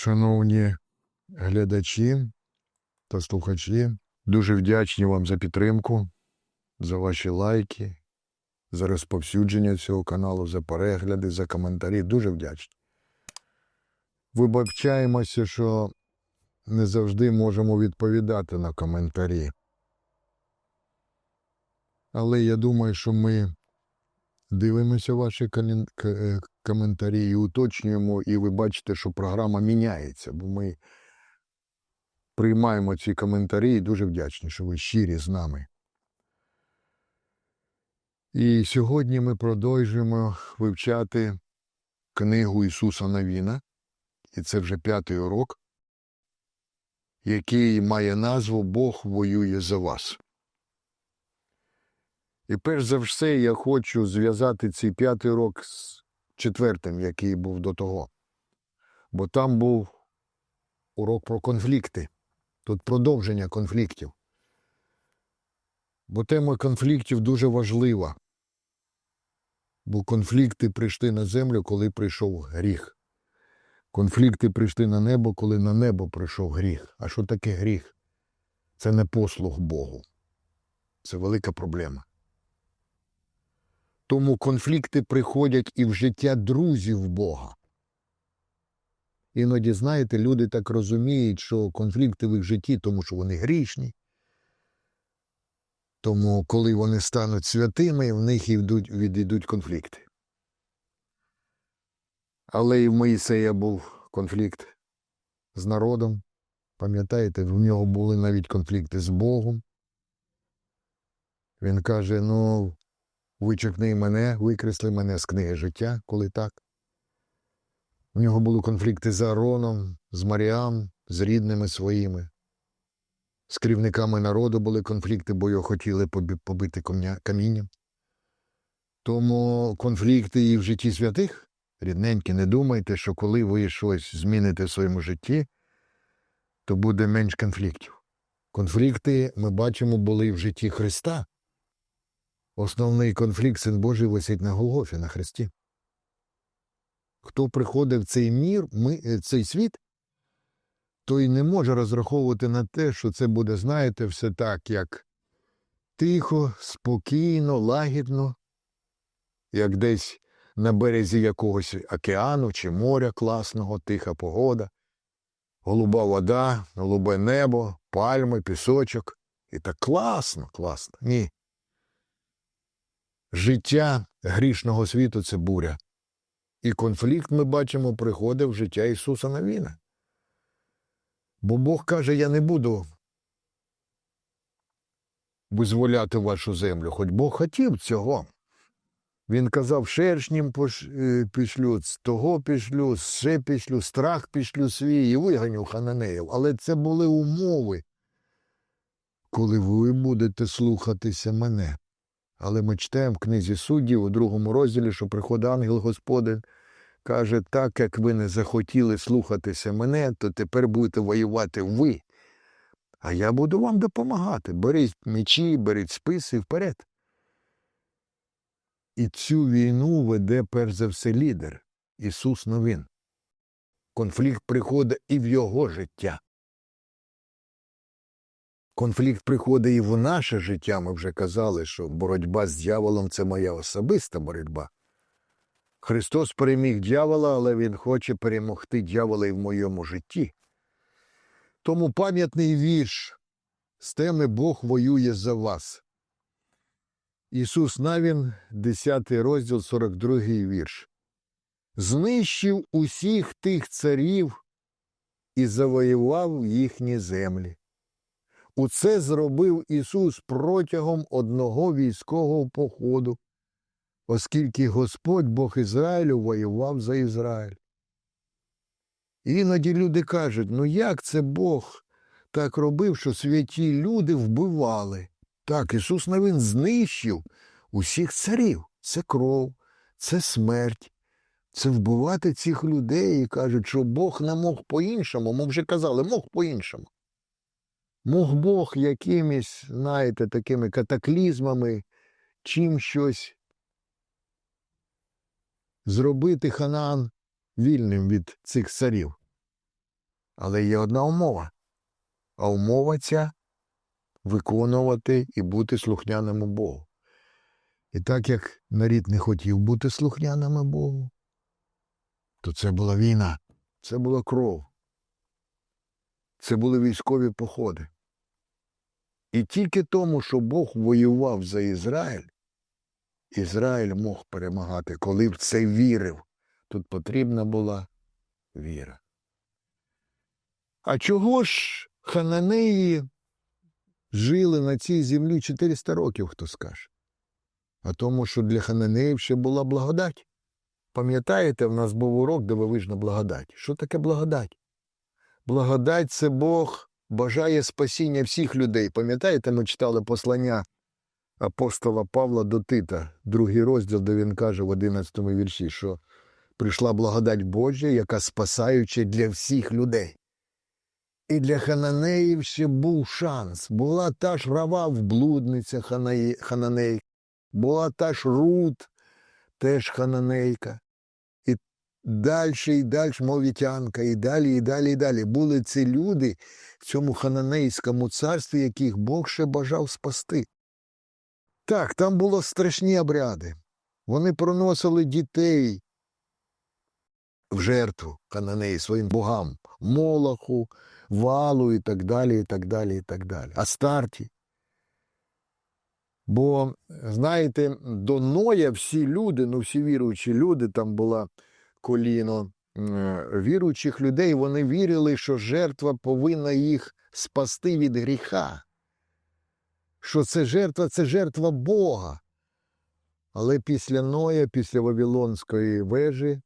Шановні глядачі та слухачі, дуже вдячні вам за підтримку, за ваші лайки, за розповсюдження цього каналу, за перегляди, за коментарі. Дуже вдячні. Вибачаємося, що не завжди можемо відповідати на коментарі. Але я думаю, що ми дивимося ваші е, коментарі і уточнюємо, і ви бачите, що програма міняється, бо ми приймаємо ці коментарі і дуже вдячні, що ви щирі з нами. І сьогодні ми продовжуємо вивчати книгу Ісуса Навіна, і це вже п'ятий урок, який має назву Бог воює за вас. І перш за все я хочу зв'язати цей п'ятий урок з четвертим, який був до того. Бо там був урок про конфлікти. Тут продовження конфліктів. Бо тема конфліктів дуже важлива. Бо конфлікти прийшли на землю, коли прийшов гріх. Конфлікти прийшли на небо, коли на небо прийшов гріх. А що таке гріх? Це не послуг Богу. Це велика проблема. Тому конфлікти приходять і в життя друзів Бога. Іноді, знаєте, люди так розуміють, що конфлікти в їх житті, тому що вони грішні. Тому, коли вони стануть святими, в них йдуть, відійдуть конфлікти. Але і в Моїсея був конфлікт з народом. Пам'ятаєте, в нього були навіть конфлікти з Богом. Він каже: ну, вичерпни мене, викресли мене з книги життя, коли так. У нього були конфлікти з Аароном, з Маріам, з рідними своїми. З керівниками народу були конфлікти, бо його хотіли побити камінням. Тому конфлікти і в житті святих, рідненькі, не думайте, що коли ви щось зміните в своєму житті, то буде менш конфліктів. Конфлікти, ми бачимо, були в житті Христа. Основний конфлікт Син Божий висить на Голгофі, на Христі. Хто приходить в цей мір, ми, е, цей світ, той не може розраховувати на те, що це буде, знаєте, все так, як тихо, спокійно, лагідно, як десь на березі якогось океану чи моря класного, тиха погода, голуба вода, голубе небо, пальми, пісочок. І так класно, класно. Ні. Життя грішного світу це буря. І конфлікт, ми бачимо, приходить в життя Ісуса Навіна. Бо Бог каже, я не буду визволяти вашу землю, хоч Бог хотів цього. Він казав, шершнім е, пішлю, з того пішлю, ще пішлю, страх пішлю свій і виганю хананеїв. Але це були умови, коли ви будете слухатися мене. Але ми читаємо в книзі суддів у другому розділі, що приходить ангел Господин, каже, так як ви не захотіли слухатися мене, то тепер будете воювати ви. А я буду вам допомагати. Беріть мечі, беріть списи вперед. І цю війну веде перш за все лідер Ісус Новин. Конфлікт приходить і в його життя. Конфлікт приходить і в наше життя. Ми вже казали, що боротьба з дьяволом це моя особиста боротьба. Христос переміг дьявола, але Він хоче перемогти дьявола і в моєму житті. Тому пам'ятний вірш з теми Бог воює за вас. Ісус Навін, 10 розділ, 42 вірш. Знищив усіх тих царів і завоював їхні землі. Уце зробив Ісус протягом одного військового походу, оскільки Господь Бог Ізраїлю воював за Ізраїль. Іноді люди кажуть, ну як це Бог так робив, що святі люди вбивали? Так, Ісус Навин знищив усіх царів. Це кров, це смерть, це вбивати цих людей і кажуть, що Бог не мог по-іншому. Ми вже казали, мог по-іншому. Мог Бог якимись, знаєте, такими катаклізмами, чим щось зробити Ханан вільним від цих царів. Але є одна умова. А умова ця виконувати і бути слухняним Богу. І так як нарід не хотів бути слухняним Богу, то це була війна, це була кров, це були військові походи. І тільки тому, що Бог воював за Ізраїль, Ізраїль мог перемагати, коли в це вірив. Тут потрібна була віра. А чого ж хананеї жили на цій землі 400 років, хто скаже? А тому, що для хананеїв ще була благодать. Пам'ятаєте, в нас був урок дивовижна благодать. Що таке благодать? Благодать це Бог бажає спасіння всіх людей. Пам'ятаєте, ми читали послання апостола Павла до Тита, другий розділ, де він каже в 11 вірші, що прийшла благодать Божа, яка спасаюча для всіх людей. І для хананеїв ще був шанс. Була та ж Равав, блудниця Ханаї- хананей, була та ж Рут, теж хананейка. Далі, і далі мовітянка, і далі, і далі, і далі. Були ці люди в цьому хананейському царстві, яких Бог ще бажав спасти. Так, там було страшні обряди. Вони проносили дітей в жертву хананеї своїм богам, Молоху, валу і так далі, і так далі, і так далі. Астарті. Бо, знаєте, до Ноя всі люди, ну всі віруючі люди, там була коліно е, віруючих людей, вони вірили, що жертва повинна їх спасти від гріха. Що це жертва це жертва Бога. Але після Ноя, після Вавилонської вежі,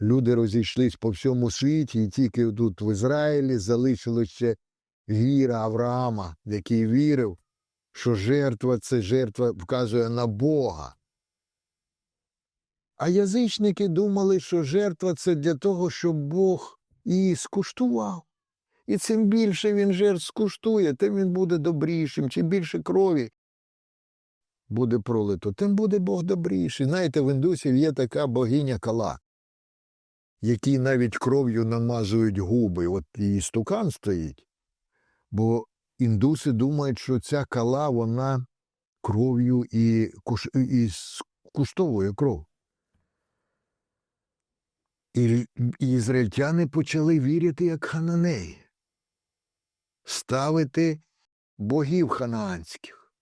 люди розійшлись по всьому світі, і тільки тут в Ізраїлі залишилася віра Авраама, який вірив, що жертва це жертва вказує на Бога. А язичники думали, що жертва це для того, щоб Бог її скуштував. І чим більше він жертв скуштує, тим він буде добрішим. Чим більше крові буде пролито, тим буде Бог добріший. Знаєте, в індусів є така богиня кала, якій навіть кров'ю намазують губи. От її стукан стоїть. Бо індуси думають, що ця кала, вона кров'ю і, куш... і скуштовує кров. І, ізраїльтяни почали вірити як хананеї, ставити богів ханаанських,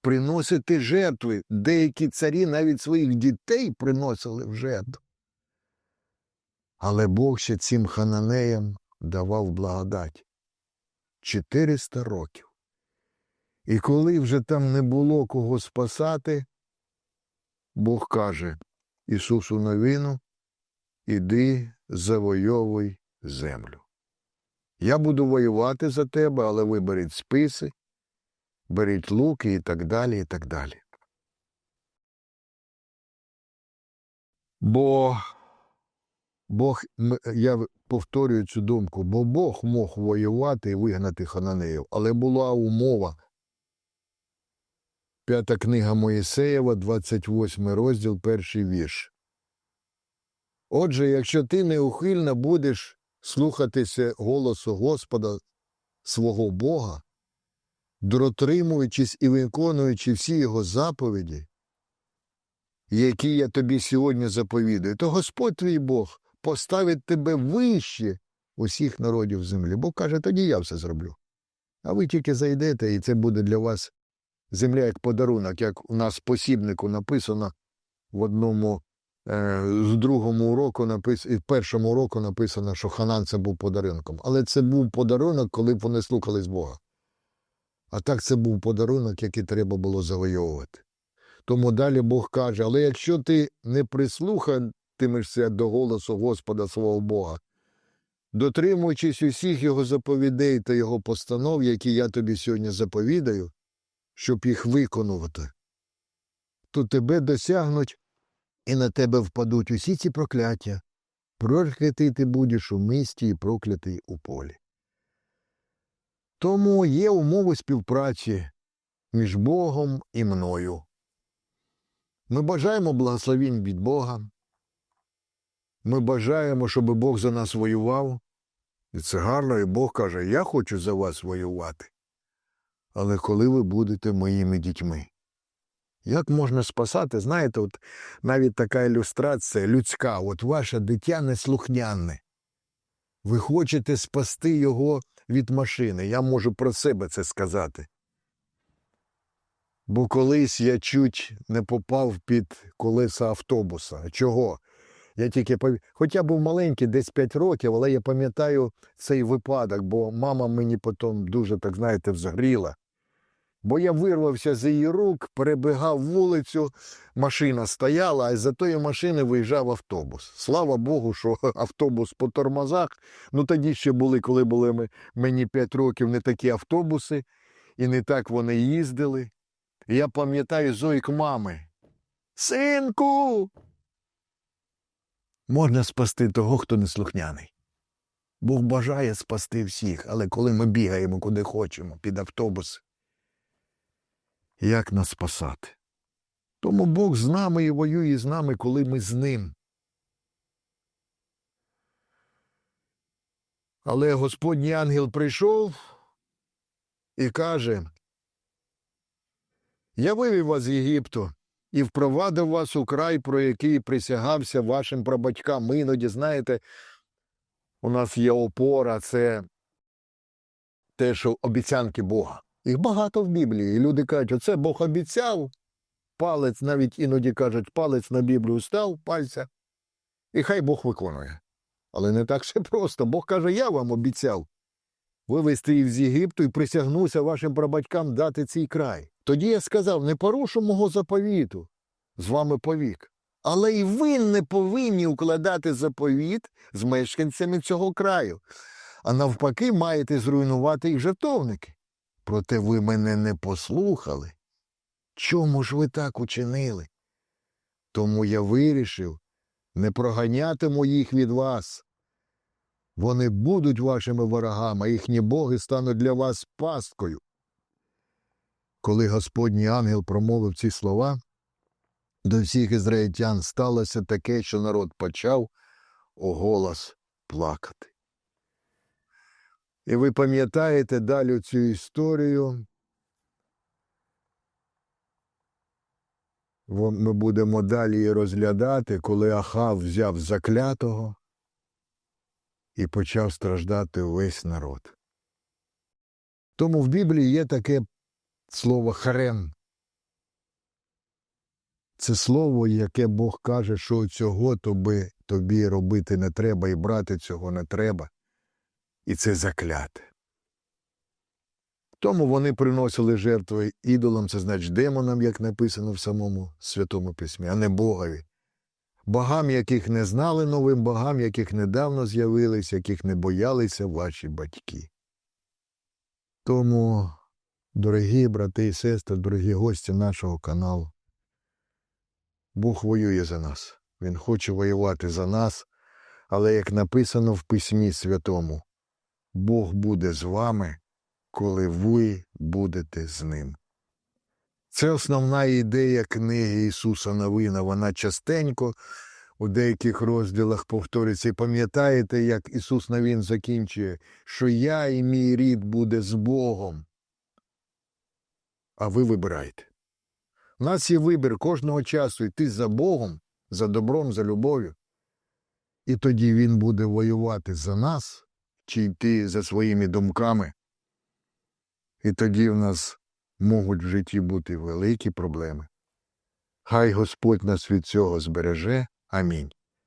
приносити жертви. Деякі царі навіть своїх дітей приносили в жертву. Але Бог ще цим хананеям давав благодать 400 років. І коли вже там не було кого спасати, Бог каже Ісусу Новину, іди завойовуй землю. Я буду воювати за тебе, але ви беріть списи, беріть луки і так далі, і так далі. Бо Бог, я повторюю цю думку, бо Бог мог воювати і вигнати хананеїв, але була умова. П'ята книга Моїсеєва, 28 розділ, перший вірш. Отже, якщо ти неухильно будеш слухатися голосу Господа свого Бога, дотримуючись і виконуючи всі його заповіді, які я тобі сьогодні заповідую, то Господь твій Бог поставить тебе вище усіх народів землі. Бог каже, тоді я все зроблю. А ви тільки зайдете, і це буде для вас земля як подарунок, як у нас посібнику написано в одному з другому уроку напис... і в першому уроку написано, що Ханан це був подарунком. Але це був подарунок, коли б вони слухались Бога. А так це був подарунок, який треба було завойовувати. Тому далі Бог каже: але якщо ти не прислухатимешся до голосу Господа свого Бога, дотримуючись усіх його заповідей та його постанов, які я тобі сьогодні заповідаю, щоб їх виконувати, то тебе досягнуть і на тебе впадуть усі ці прокляття. Проклятий ти будеш у місті і проклятий у полі. Тому є умови співпраці між Богом і мною. Ми бажаємо благословінь від Бога. Ми бажаємо, щоб Бог за нас воював. І це гарно, і Бог каже, я хочу за вас воювати. Але коли ви будете моїми дітьми? Як можна спасати? Знаєте, от навіть така ілюстрація людська, от ваше дитя неслухняне. Ви хочете спасти його від машини. Я можу про себе це сказати. Бо колись я чуть не попав під колеса автобуса. Чого? Я тільки пов... Хоча був маленький, десь 5 років, але я пам'ятаю цей випадок, бо мама мені потім дуже, так знаєте, взгріла. Бо я вирвався з її рук, перебігав вулицю, машина стояла, а з-за тої машини виїжджав автобус. Слава Богу, що автобус по тормозах. Ну тоді ще були, коли були ми, мені 5 років, не такі автобуси, і не так вони їздили. Я пам'ятаю зойк мами. Синку. Можна спасти того, хто неслухняний. Бог бажає спасти всіх, але коли ми бігаємо куди хочемо, під автобус, як нас спасати? Тому Бог з нами і воює з нами, коли ми з ним. Але Господній ангел прийшов і каже, я вивів вас з Єгипту і впровадив вас у край, про який присягався вашим прабатькам. Ми іноді, знаєте, у нас є опора, це те, що обіцянки Бога. Їх багато в Біблії. І люди кажуть, оце Бог обіцяв. Палець, навіть іноді кажуть, палець на Біблію став, пальця, і хай Бог виконує. Але не так все просто. Бог каже, я вам обіцяв вивести їх з Єгипту і присягнуся вашим прабатькам дати цей край. Тоді я сказав, не порушу мого заповіту з вами повік. Але й ви не повинні укладати заповіт з мешканцями цього краю, а навпаки, маєте зруйнувати їх жертовники. Проте ви мене не послухали. Чому ж ви так учинили? Тому я вирішив не проганятиму їх від вас. Вони будуть вашими ворогами, їхні боги стануть для вас пасткою. Коли Господній ангел промовив ці слова, до всіх ізраїльтян сталося таке, що народ почав оголос плакати. І ви пам'ятаєте далі цю історію. Ми будемо далі розглядати, коли Ахав взяв заклятого і почав страждати весь народ. Тому в Біблії є таке слово харем. Це слово, яке Бог каже, що цього тобі, тобі робити не треба і брати цього не треба. І це закляте. Тому вони приносили жертви ідолам, це значить демонам, як написано в самому Святому Письмі, а не Богові. Богам, яких не знали новим богам, яких недавно з'явились, яких не боялися ваші батьки. Тому, дорогі брати і сестри, дорогі гості нашого каналу, Бог воює за нас. Він хоче воювати за нас, але як написано в Письмі Святому, Бог буде з вами, коли ви будете з ним. Це основна ідея книги Ісуса Новина. Вона частенько у деяких розділах повторюється. І пам'ятаєте, як Ісус Новин закінчує, що я і мій рід буде з Богом. А ви вибирайте. У нас є вибір кожного часу йти за Богом, за добром, за любов'ю. І тоді Він буде воювати за нас чи йти за своїми думками. І тоді в нас можуть в житті бути великі проблеми. Хай Господь нас від цього збереже. Амінь.